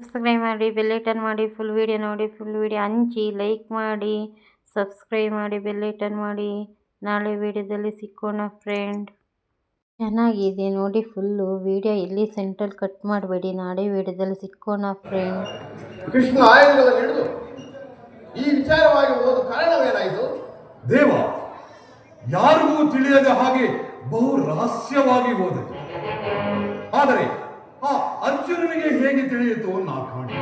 Subscribe ಮಾಡಿ ಬೆಲ್ಲೈಟನ್ ಮಾಡಿ ಫುಲ್ ವೀಡಿಯೋ ನೋಡಿ ಫುಲ್ ವೀಡಿಯೋ ಹಂಚಿ ಲೈಕ್ ಮಾಡಿ ಸಬ್ಸ್ಕ್ರೈಬ್ ಮಾಡಿ ಬೆಲ್ಲೈಟನ್ ಮಾಡಿ. ನಾಳೆ ವೀಡಿಯೋದಲ್ಲಿ ಸಿಕ್ಕೋಣ ಫ್ರೆಂಡ್ ಚೆನ್ನಾಗಿದೆ ನೋಡಿ ಫುಲ್ಲು ವೀಡಿಯೋ ಇಲ್ಲಿ ಸೆಂಟ್ರಲ್ ಕಟ್ ಮಾಡಬೇಡಿ. ನಾಳೆ ವೀಡಿಯೋದಲ್ಲಿ ಸಿಕ್ಕೋಣ ಫ್ರೆಂಡ್ ಕೃಷ್ಣ ಆಯುಧಗಳನ್ನು ಹಿಡಿದು ಈ ವಿಚಾರವಾಗಿ ಓದು ಕಾರಣವೇನಾಯಿತು? ದೇವ ಯಾರಿಗೂ ತಿಳಿಯದ ಹಾಗೆ ಬಹು ರಹಸ್ಯವಾಗಿ ಹೋದದ್ದು ಆದರೆ ಆ ಅರ್ಜುನನಿಗೆ ಹೇಗೆ ತಿಳಿಯಿತು ನಾ ಕಾಣಿ.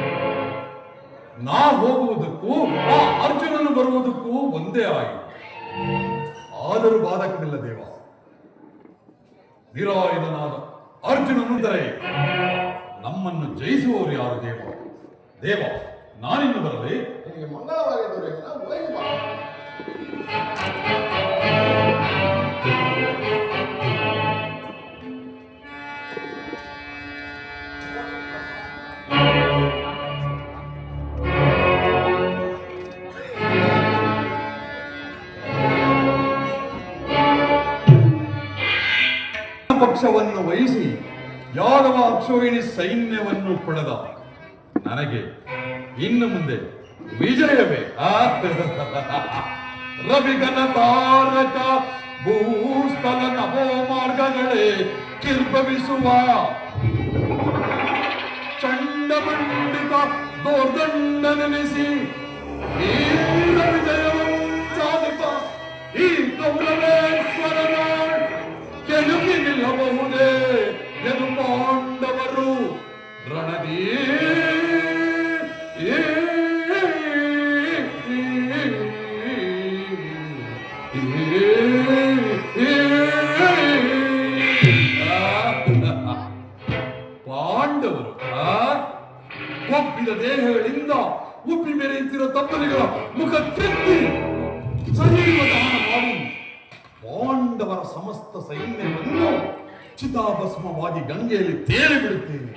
ನಾ ಹೋಗುವುದಕ್ಕೂ, ಆ ಅರ್ಜುನನು ಬರುವುದಕ್ಕೂ ಒಂದೇ ಆಯಿತು. ಆದರೂ ಬಾಧಕವಿಲ್ಲ ದೇವ. ನಿರಾಯುಧನಾದ ಅರ್ಜುನನು ನಮ್ಮನ್ನು ಜಯಿಸುವವರು ಯಾರು ದೇವ? ದೇವ, ನಾನಿನ್ನು ಬರಲಿ. ನಿನಗೆ ವಹಿಸಿ ಯಾದವ ಅಕ್ಷೋಹಿಣಿ ಸೈನ್ಯವನ್ನು ಪಡೆದ ನನಗೆ ಇನ್ನು ಮುಂದೆ ವಿಜಯವೇ? ರವಿಗನ ತಾರಕ, ಭೂಸ್ಥಲ ನಮೋ ಮಾರ್ಗಗಳೇ ಕಿರ್ಪವಿಸುವ ಚಂಡಮಂಡಿತ ದೋರ್ದಂಡ ನೆನೆಸಿ ವಿಜಯವನ್ನು ಕೊಪ್ಪಿದ ದೇಹಗಳಿಂದ ಉಪ್ಪಿ ಮೆರೆಯುತ್ತಿರುವ ತಪ್ಪಲಿಗಳ ಮುಖ ಕೆತ್ತಿ ಸಜೀವ ದಾನ ಮಾಡಿ ಪಾಂಡವರ ಸಮಸ್ತ ಸೈನ್ಯವನ್ನು ಚಿತಾಭಸ್ಮವಾಗಿ ಗಂಗೆಯಲ್ಲಿ ತೇಲಿ ಬಿಡುತ್ತೇನೆ.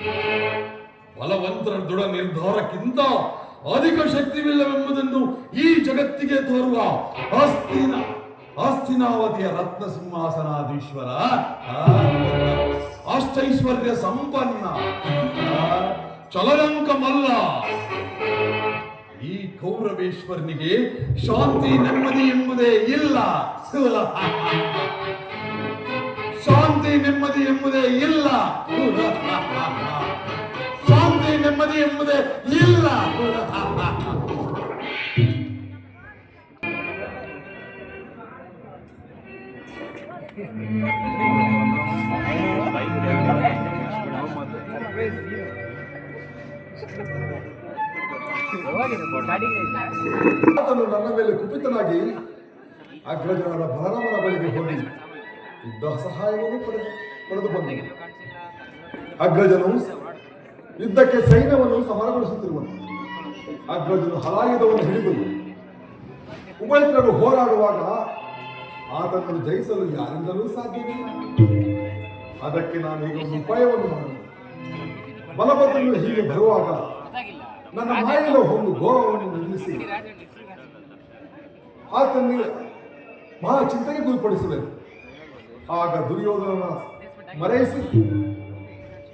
ಬಲವಂತರ ದೃಢ ನಿರ್ಧಾರಕ್ಕಿಂತ ಅಧಿಕ ಶಕ್ತಿವಿಲ್ಲವೆಂಬುದನ್ನು ಈ ಜಗತ್ತಿಗೆ ತೋರುವ ಅಸ್ತಿನ ಅಸ್ತಿನಾವತಿಯ ರತ್ನ ಸಿಂಹಾಸನಾಧೀಶ್ವರ ಅಷ್ಟೈಶ್ವರ್ಯ ಸಂಪನ್ನ. ಆ, ಚಲರಂಕ ಮಲ್ಲ. ಈ ಕೌರವೇಶ್ವರನಿಗೆ ಶಾಂತಿ ನೆಮ್ಮದಿ ಎಂಬುದೇ ಇಲ್ಲ. ಶಾಂತಿ ನೆಮ್ಮದಿ ಎಂಬುದೇ ಇಲ್ಲ. ಶಾಂತಿ ನೆಮ್ಮದಿ ಎಂಬುದೇ ಇಲ್ಲ. ನನ್ನ ಮೇಲೆ ಕುಪಿತನಾಗಿ ಅಗ್ರಜನರ ಬಲರಾಮನ ಬಳಿಗೆ ಹೋಗಿ ಯುದ್ಧ ಸಹಾಯವನ್ನು ಪಡೆದು ಪಡೆದು ಬಂದನು ಅಗ್ರಜನು ಯುದ್ಧಕ್ಕೆ ಸೈನ್ಯವನ್ನು ಸಮರಗೊಳಿಸುತ್ತಿರುವನು ಅಗ್ರಜನು ಹಲಾಯುಧವನ್ನು ಹಿಡಿದು ಉಭಯತ್ರರು ಹೋರಾಡುವಾಗ ಆತನನ್ನು ಜಯಿಸಲು ಯಾರಿಂದಲೂ ಸಾಧ್ಯವಿಲ್ಲ. ಅದಕ್ಕೆ ನಾನು ಈಗ ಉಪಾಯವನ್ನು ಮಾಡಿದೆ ಬಲಭದ್ರನು ಹೀಗೆ ಬರುವಾಗ ನನ್ನ ಮಾಯಲು ಒಂದು ಗೋವನ್ನು ನಿಲ್ಲಿಸಿ. ಆತನಿಗೆ ಮಹಾ ಚಿಂತನೆ ಗುರಿಪಡಿಸಬೇಕು ಆಗ ದುರ್ಯೋಧನನ ಮರೆಯಿಸಿ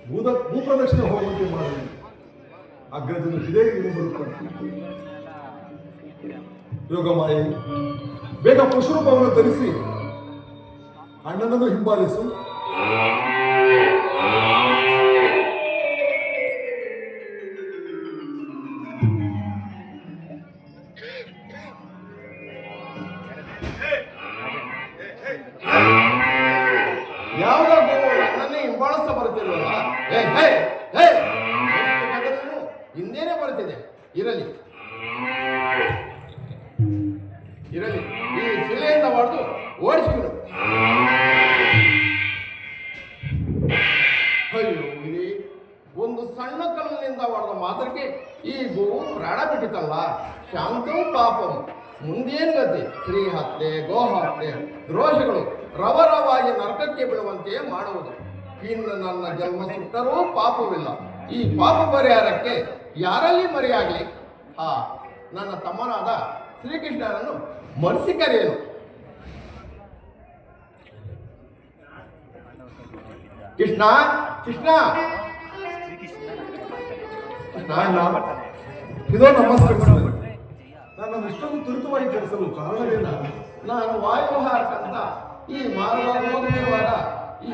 ಭೂದ, ಭೂಪ್ರದಕ್ಷಿಣೆ ಹೋಗುವಂತೆ ಮಾಡಲಿ ಅಗ್ರಜನು ಇದೇ ಇದು ಯೋಗ ಮಾಯೆ ಬೇಗ ಪಶುರೂಪವನ್ನು ಧರಿಸಿ ಅಣ್ಣನನ್ನು ಹಿಂಬಾಲಿಸು. ಓಡಿಸಿಬಿಡು. ಅಯ್ಯೋ ಇರಿ ಒಂದು ಸಣ್ಣ ಕಲ್ಲಿನಿಂದ ಹೊಡೆದ ಮಾತ್ರಕ್ಕೆ ಈ ಗೋವು ಪ್ರಾಣ ಬಿಟ್ಟಿತಲ್ಲ. ಶಾಂತವು ಪಾಪವು ಮುಂದೇನು ಗತಿ? ಸ್ತ್ರೀ ಹತ್ಯೆ ಗೋಹತ್ಯೆ ದ್ರೋಷಗಳು ರವರವಾಗಿ ನರಕಕ್ಕೆ ಬಿಡುವಂತೆ ಮಾಡುವುದು. ಇನ್ನು ನನ್ನ ಜನ್ಮ ಸುಟ್ಟರೂ ಪಾಪವಿಲ್ಲ. ಈ ಪಾಪ ಪರಿಹಾರಕ್ಕೆ ಯಾರಲ್ಲಿ ಮರೆಯಾಗಲಿ? ಹಾ, ನನ್ನ ತಮ್ಮನಾದ ಶ್ರೀಕೃಷ್ಣನನ್ನು ಕರೆಯನು ಕೃಷ್ಣ ಕೃಷ್ಣ. ಇದೋ ನಮಸ್ಕಾರ ನಾನು ಇಷ್ಟೊಂದು ತುರಿತವಾಗಿ ಕೆಲಸಲು ಕಾರಣವೇನ? ನಾನು ವಾಯುಹಾರಕ್ಕಂತ ಈ ಮಾರ್ಗ ಹೋಗುತ್ತಿರುವಾಗ ಈ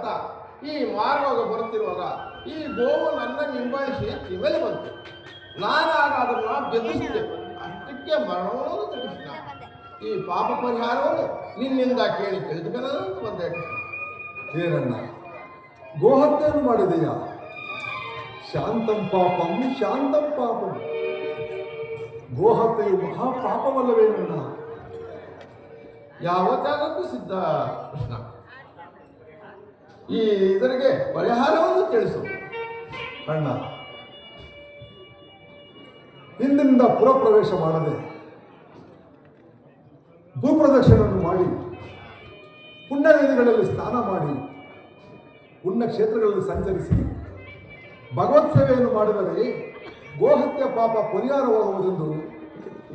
ವಾಯುವಿಹಾರಕ್ಕಂತ ಈ ಮಾರುವಾಗ ಬರುತ್ತಿರುವಾಗ ಈ ಗೋವು ನನ್ನ ನಿಂಬಾಯಿಸಿ ಕಿವೆಲೆ ಬಂತು. ನಾನಾಗ ಅದನ್ನ ಬೆದರಿಸಿದೆ ಅಷ್ಟಕ್ಕೆ ಮರಣವನ್ನು ಕೃಷ್ಣ ಈ ಪಾಪ ಪರಿಹಾರವನ್ನು ನಿನ್ನಿಂದ ಕೇಳಿ ತಿಳಿದುಕನ ಅಂತ ಬಂದೆ ಕೃಷ್ಣ. ಏನಣ್ಣ ಗೋಹತ್ಯೆಯನ್ನು ಮಾಡಿದೆಯಾ? ಶಾಂತಂ ಪಾಪಂ ಶಾಂತಂ ಪಾಪಂ. ಗೋಹತ್ಯೆಯು ಮಹಾಪಾಪವಲ್ಲವೇನಣ್ಣ ಯಾವ ಜಾಗಕ್ಕೂ ಸಿದ್ಧ ಕೃಷ್ಣ. ಈ ಇದರಿಗೆ ಪರಿಹಾರವನ್ನು ತಿಳಿಸು. ಅಣ್ಣ, ಹಿಂದಿನಿಂದ ಪುರಪ್ರವೇಶ ಮಾಡದೆ ಭೂಪ್ರದಕ್ಷಿಣೆಯನ್ನು ಮಾಡಿ ಪುಣ್ಯನದಿಗಳಲ್ಲಿ ಸ್ನಾನ ಮಾಡಿ ಪುಣ್ಯ ಕ್ಷೇತ್ರಗಳಲ್ಲಿ ಸಂಚರಿಸಿ, ಭಗವತ್ ಸೇವೆಯನ್ನು ಮಾಡಿದರೆ ಗೋಹತ್ಯೆ ಪಾಪ ಪರಿಹಾರವಾಗುವುದೆಂದು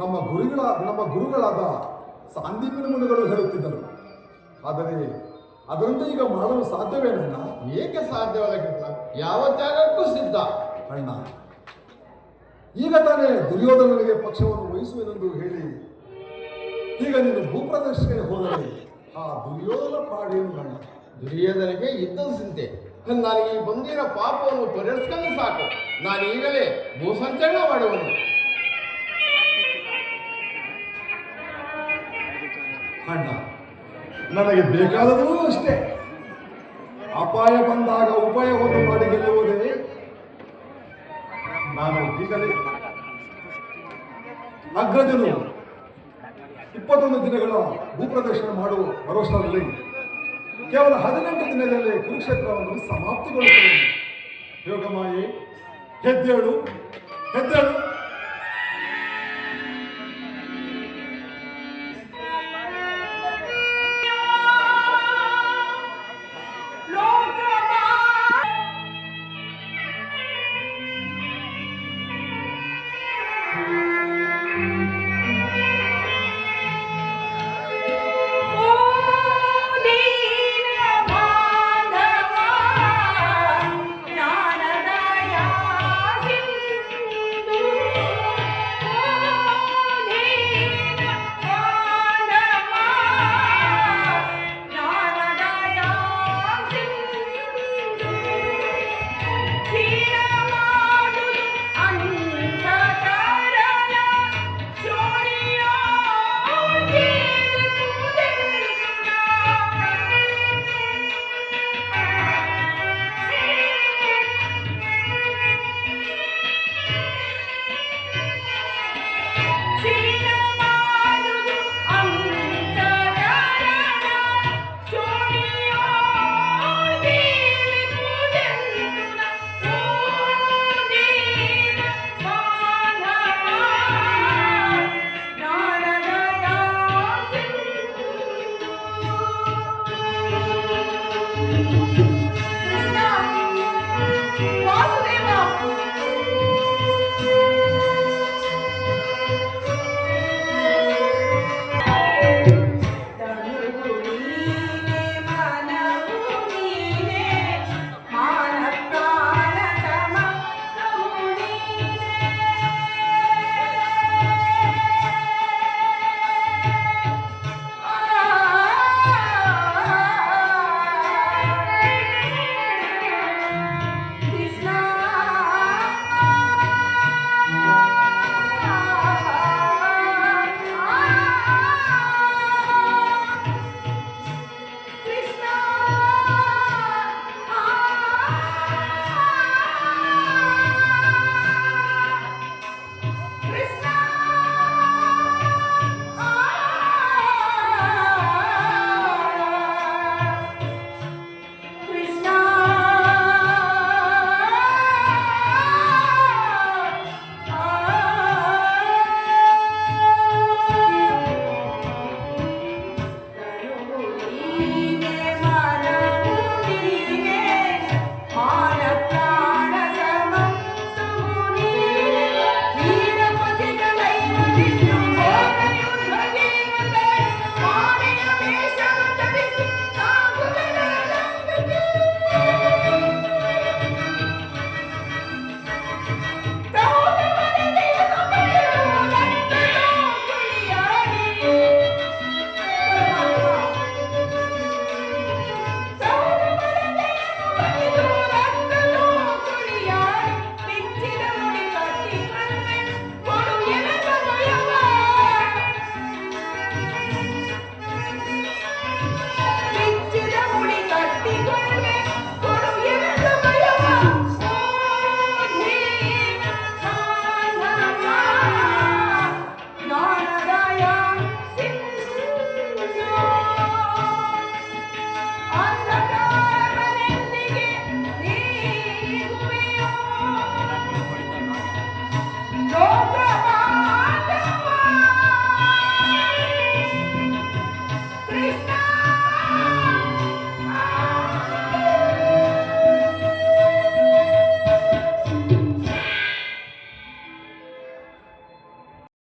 ನಮ್ಮ ಗುರುಗಳ, ನಮ್ಮ ಗುರುಗಳಾದ ಸಾಂದೀಪಿನ ಮುನಿಗಳು ಹೇಳುತ್ತಿದ್ದರು. ಆದರೆ ಅದರಂತೆ ಈಗ ಮಾಡಲು ಸಾಧ್ಯವೇನಣ್ಣ? ಏಕೆ ಸಾಧ್ಯವಾಗಿಲ್ಲ ಯಾವ ಜಾಗಕ್ಕೂ ಸಿದ್ಧ. ಅಣ್ಣ, ಈಗ ತಾನೇ ದುರ್ಯೋಧನನಿಗೆ ಪಕ್ಷವನ್ನು ವಹಿಸುವೆನೆಂದು ಹೇಳಿ, ಈಗ ನೀನು ಭೂಪ್ರದರ್ಶನಕ್ಕೆ ಹೋದರೆ ಆ ದುರ್ಯೋಧನ ಪಾಡೇನು ಅಣ್ಣ? ದುರ್ಯೋಧನಿಗೆ ಇದ್ದ ಸಿದ್ಧೆ ನನಗೆ ಈ ಬಂದಿರ ಪಾಪವನ್ನು ಪರಿಹರಿಸ್ಕೊಂಡು ಸಾಕು. ನಾನು ಈಗಲೇ ಭೂಸಂಚರಣ ಮಾಡುವನು. ಅಣ್ಣ ನನಗೆ ಬೇಕಾದರೂ ಅಷ್ಟೇ. ಅಪಾಯ ಬಂದಾಗ ಉಪಾಯವನ್ನು ಮಾಡಿ ಗೆಲ್ಲುವುದೇ. ನಾನು ಈಗಲೇ ಅಗ್ರಜನು. ಇಪ್ಪತ್ತೊಂದು ದಿನಗಳ ಭೂಪ್ರದರ್ಶನ ಮಾಡುವ ಭರವಸೆಯಲ್ಲಿ ಕೇವಲ ಹದಿನೆಂಟು ದಿನದಲ್ಲಿ ಕುರುಕ್ಷೇತ್ರವನ್ನು ಸಮಾಪ್ತಿಗೊಳಿಸಿದೆ ಯೋಗಮಾಯಿ, ಹೆದ್ದೇಳು ಹೆದ್ದೇಳು.